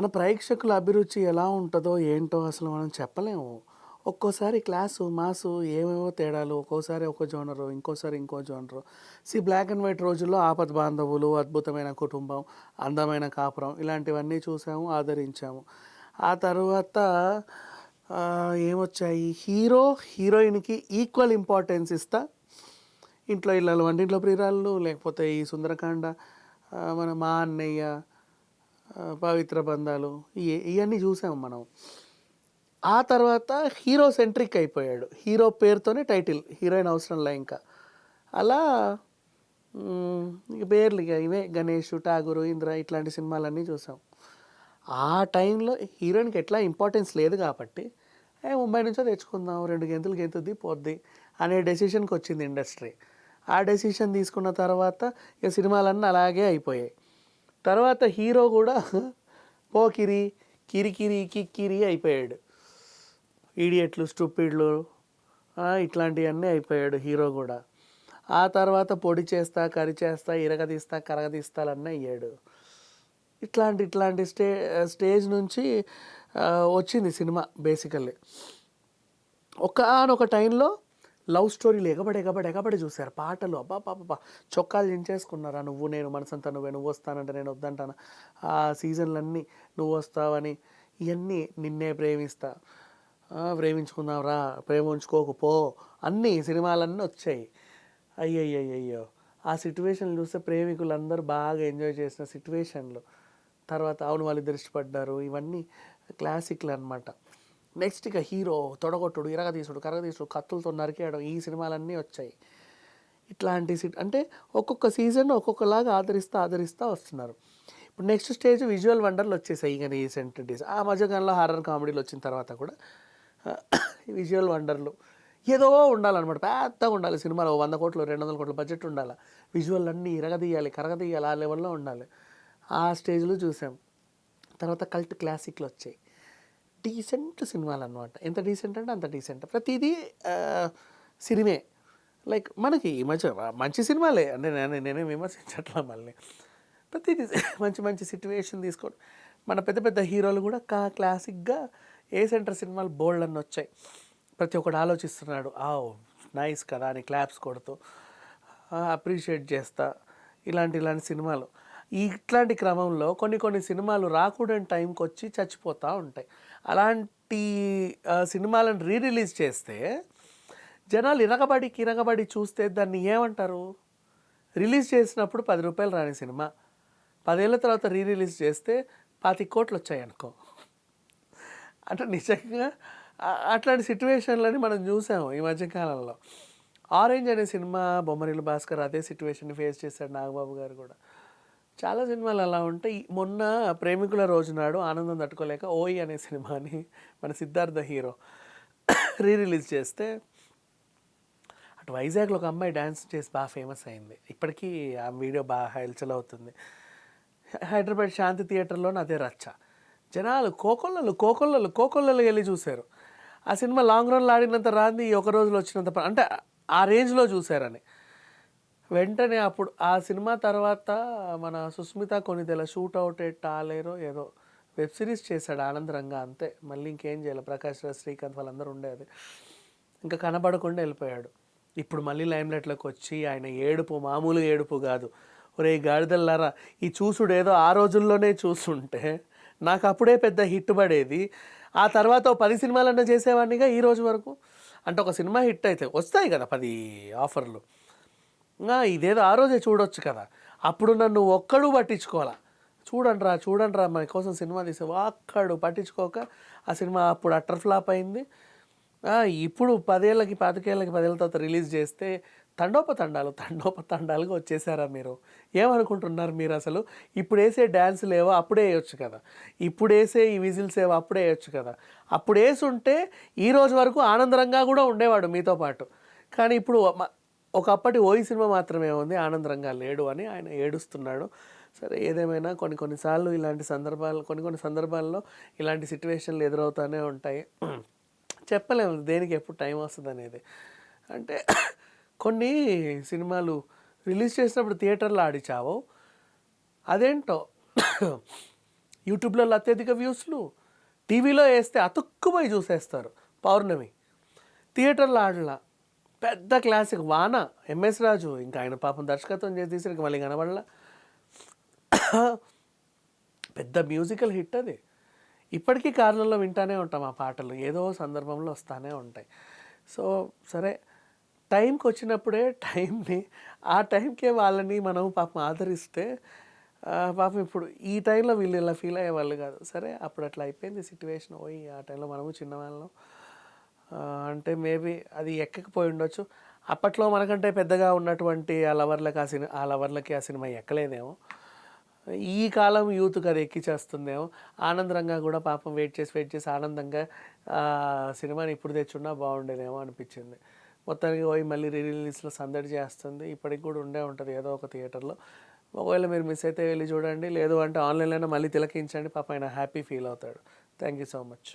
మన ప్రేక్షకుల అభిరుచి ఎలా ఉంటుందో ఏంటో అసలు మనం చెప్పలేము. ఒక్కోసారి క్లాసు మాసు ఏమేమో తేడాలు ఒక్కోసారి ఒక జోనరు ఇంకోసారి ఇంకో జోనరు. సి బ్లాక్ అండ్ వైట్ రోజుల్లో ఆపద్ బాంధవులు అద్భుతమైన కుటుంబం అందమైన కాపురం ఇలాంటివన్నీ చూసాము ఆదరించాము. ఆ తర్వాత ఏమొచ్చాయి? హీరో హీరోయిన్కి ఈక్వల్ ఇంపార్టెన్స్ ఇస్తా. ఇంట్లో ఇళ్ళలు వంటింట్లో ప్రియురాళ్ళు లేకపోతే ఈ సుందరకాండ మన మా అన్నయ్య పవిత్ర బంధాలు ఇవన్నీ చూసాం మనం. ఆ తర్వాత హీరో సెంట్రిక్ అయిపోయాడు. హీరో పేరుతోనే టైటిల్ హీరోయిన్ అవసరం లే ఇంకా. అలా పేర్లు ఇక ఇవే గణేష్ ఠాగూరు ఇంద్ర ఇట్లాంటి సినిమాలన్నీ చూసాం. ఆ టైంలో హీరోయిన్కి ఎట్లా ఇంపార్టెన్స్ లేదు కాబట్టి ఏ ముంబై నుంచో తెచ్చుకుందాం రెండు గెంతులు గెంతుద్ది పోద్ది అనే డెసిషన్కి వచ్చింది ఇండస్ట్రీ. ఆ డెసిషన్ తీసుకున్న తర్వాత ఇక సినిమాలన్నీ అలాగే అయిపోయాయి. తర్వాత హీరో కూడా పోకిరి కిరికిరి కిక్కిరి అయిపోయాడు. ఈడియట్లు స్టూపిడ్లు ఇట్లాంటివన్నీ అయిపోయాడు హీరో కూడా. ఆ తర్వాత పొడి చేస్తా కరి చేస్తా ఇరగదీస్తా కరగదీస్తాలన్నీ అయ్యాడు. ఇట్లాంటి ఇట్లాంటి స్టే స్టేజ్ నుంచి వచ్చింది సినిమా బేసికల్లీ. ఒకనొక టైంలో లవ్ స్టోరీలు ఎగబడి ఎగబడి ఎగబడి చూశారు. పాటలు అబ్బా పాప చొక్కాలు దించేసుకున్నారా నువ్వు నేను మనసంతా నువ్వే నువ్వు వస్తానంటే నేను వద్దంటాను? ఆ సీజన్లన్నీ నువ్వు వస్తావని ఇవన్నీ నిన్నే ప్రేమిస్తా. ప్రేమించుకుందాం రా ప్రేమ ఉంచుకోకపో అన్నీ సినిమాలన్నీ వచ్చాయి. అయ్యయ్యయ్యో ఆ సిట్యువేషన్లు చూస్తే ప్రేమికులందరూ బాగా ఎంజాయ్ చేసిన సిట్యువేషన్లు తర్వాత అవును వాళ్ళు ఇష్టపడ్డారు. ఇవన్నీ క్లాసిక్లు అనమాట నెక్స్ట్ ఇక హీరో తొడగొట్టుడు ఇరగదీసుడు కరగదీసుడు కత్తులతో నరికేయడం ఈ సినిమాలన్నీ వచ్చాయి. ఇట్లాంటి అంటే ఒక్కొక్క సీజన్ ఒక్కొక్కలాగా ఆదరిస్తూ ఆదరిస్తూ వస్తున్నారు. ఇప్పుడు నెక్స్ట్ స్టేజ్ విజువల్ వండర్లు వచ్చేసాయి ఇక రీసెంట్ డేస్ ఆ మధ్యకాలంలో హారర్ కామెడీలు వచ్చిన తర్వాత కూడా విజువల్ వండర్లు ఏదో ఉండాలన్నమాట. పెద్దగా ఉండాలి సినిమాలో వంద కోట్లు రెండు వందల కోట్ల బడ్జెట్ ఉండాలి. విజువల్ అన్నీ ఇరగదీయాలి కరగదీయాలి ఆ లెవెల్లో ఉండాలి. ఆ స్టేజ్లో చూసాం. తర్వాత కల్ట్ క్లాసిక్లు వచ్చాయి. డీసెంట్ సినిమాలు అనమాట ఎంత డీసెంట్ అంటే అంత డీసెంట్. ప్రతిదీ సినిమే. లైక్ మనకి ఈ మధ్య మంచి సినిమాలే. అంటే నేను నేనే విమర్శించట్లా మళ్ళీ. ప్రతిదీ మంచి మంచి సిచ్యువేషన్ తీసుకోవడం. మన పెద్ద పెద్ద హీరోలు కూడా కా క్లాసిక్గా ఏ సెంటర్ సినిమాలు బోల్డ్ అన్ని వచ్చాయి. ప్రతి ఒక్కడు ఆలోచిస్తున్నాడు ఆ నైస్ కదా అని క్లాప్స్ కొడుతూ అప్రిషియేట్ చేస్తా ఇలాంటి ఇలాంటి సినిమాలు. ఇట్లాంటి క్రమంలో కొన్ని కొన్ని సినిమాలు రాకూడని టైంకి వచ్చి చచ్చిపోతూ ఉంటాయి. అలాంటి సినిమాలను రీ రిలీజ్ చేస్తే జనాలు ఇరగబడి కిరగబడి చూస్తే దాన్ని ఏమంటారు? రిలీజ్ చేసినప్పుడు పది రూపాయలు రాని సినిమా. పదేళ్ళ తర్వాత రీ రిలీజ్ చేస్తే పాతి కోట్లు వచ్చాయి అనుకో అంటే నిజంగా అట్లాంటి సిట్యువేషన్లని మనం చూసాము ఈ మధ్యకాలంలో. ఆరెంజ్ అనే సినిమా బొమ్మరిల్లు భాస్కర్ అదే సిట్యువేషన్ని ఫేస్ చేశాడు నాగబాబు గారు కూడా. చాలా సినిమాలు అలా ఉంటాయి. మొన్న ప్రేమికుల రోజు నాడు ఆనందం తట్టుకోలేక ఓయి అనే సినిమాని మన సిద్ధార్థ హీరో రీ రిలీజ్ చేస్తే అటు వైజాగ్లో ఒక అమ్మాయి డ్యాన్స్ చేసి బాగా ఫేమస్ అయింది. ఇప్పటికీ ఆ వీడియో బాగా హల్చల్ అవుతుంది. హైదరాబాద్ శాంతి థియేటర్లోనే అదే రచ్చ. జనాలు కోకొల్లలు కోకొల్లలు కోకొల్లలు వెళ్ళి చూశారు. ఆ సినిమా లాంగ్ రన్లో ఆడినంత రాంది ఈ ఒక రోజులో వచ్చినంత అంటే ఆ రేంజ్లో చూశారని. వెంటనే అప్పుడు ఆ సినిమా తర్వాత మన Sushmita Konidela shoot out at టాలేరో ఏదో వెబ్ సిరీస్ చేశాడు ఆనందరంగా అంతే. మళ్ళీ ఇంకేం చేయాలి? ప్రకాష్ రాజ్ శ్రీకాంత్ వాళ్ళందరూ ఉండేది ఇంకా కనబడకుండా వెళ్ళిపోయాడు. ఇప్పుడు మళ్ళీ లైమ్లైట్లోకి వచ్చి ఆయన ఏడుపు మామూలు ఏడుపు కాదు. ఒరే గాడిదల్లారా ఈ చూసుడు ఏదో ఆ రోజుల్లోనే చూసుంటే నాకు అప్పుడే పెద్ద హిట్ పడేది. ఆ తర్వాత పది సినిమాలన్నా చేసేవాడినిగా ఈ రోజు వరకు? అంటే ఒక సినిమా హిట్ అయితే వస్తాయి కదా పది ఆఫర్లు. ఇదేదో ఆ రోజే చూడొచ్చు కదా. అప్పుడు నన్ను ఒక్కడు పట్టించుకోవాలా. చూడండి రా చూడండి రా మన కోసం సినిమా తీసే ఒక్కడు పట్టించుకోక ఆ సినిమా అప్పుడు అట్టర్ ఫ్లాప్ అయింది. ఇప్పుడు పదేళ్ళకి పాతికేళ్ళకి పదేళ్ళ తర్వాత రిలీజ్ చేస్తే తండోపతండాలు తండోపతండాలుగా వచ్చేసారా మీరు? ఏమనుకుంటున్నారు మీరు అసలు? ఇప్పుడు వేసే డ్యాన్సులు ఏవో అప్పుడే వేయొచ్చు కదా. ఇప్పుడు వేసే ఈ విజిల్స్ ఏవో అప్పుడే వేయొచ్చు కదా. అప్పుడు వేసి ఉంటే ఈ రోజు వరకు ఆనందరంగా కూడా ఉండేవాడు మీతో పాటు. కానీ ఇప్పుడు ఒకప్పటి ఓయి సినిమా మాత్రమే ఉంది ఆనందరంగా లేడు అని ఆయన ఏడుస్తున్నాడు. సరే ఏదేమైనా కొన్ని కొన్నిసార్లు ఇలాంటి సందర్భాలు కొన్ని కొన్ని సందర్భాల్లో ఇలాంటి సిచ్యువేషన్లు ఎదురవుతూనే ఉంటాయి. చెప్పలేము దేనికి ఎప్పుడు టైం వస్తుంది అనేది అంటే కొన్ని సినిమాలు రిలీజ్ చేసినప్పుడు థియేటర్లో ఆడిచావు. అదేంటో? యూట్యూబ్లో అత్యధిక వ్యూస్లు టీవీలో వేస్తే అతుక్కుపోయి చూసేస్తారు. పౌర్ణమి. థియేటర్లో ఆడలా. పెద్ద క్లాసిక్ వాన. ఎంఎస్ రాజు ఇంకా ఆయన పాపం దర్శకత్వం చేసి తీసిన మళ్ళీ కనబడలా. పెద్ద మ్యూజికల్ హిట్ అది. ఇప్పటికీ కార్లలో వింటానే ఉంటాం ఆ పాటలు. ఏదో సందర్భంలో వస్తానే ఉంటాయి. సో సరే టైంకి వచ్చినప్పుడే టైంని ఆ టైంకే వాళ్ళని మనం పాపం ఆదరిస్తే పాపం ఇప్పుడు ఈ టైంలో వీళ్ళు ఇలా ఫీల్ అయ్యేవాళ్ళు కాదు. సరే అప్పుడు అట్లా అయిపోయింది సిట్యువేషన్ పోయి ఆ టైంలో మనము చిన్నవాళ్ళం. అంటే మేబీ అది ఎక్కకపోయి ఉండొచ్చు. అప్పట్లో మనకంటే పెద్దగా ఉన్నటువంటి ఆ లవర్లకు ఆ సినిమా ఆ లవర్లకి ఆ సినిమా ఎక్కలేదేమో. ఈ కాలం యూత్కి అది ఎక్కిచేస్తుందేమో ఆనందరంగా కూడా పాపం వెయిట్ చేసి వెయిట్ చేసి ఆనందంగా సినిమాని ఇప్పుడు తెచ్చున్నా బాగుండేదేమో అనిపించింది. మొత్తానికి పోయి మళ్ళీ రిలీజ్లో సందడి చేస్తుంది. ఇప్పటికి కూడా ఉండే ఉంటుంది ఏదో ఒక థియేటర్లో. ఒకవేళ మీరు మిస్ అయితే వెళ్ళి చూడండి. లేదు అంటే ఆన్లైన్లోనే మళ్ళీ తిలకించండి. పాప ఆయన హ్యాపీ ఫీల్ అవుతాడు. Thank you so much.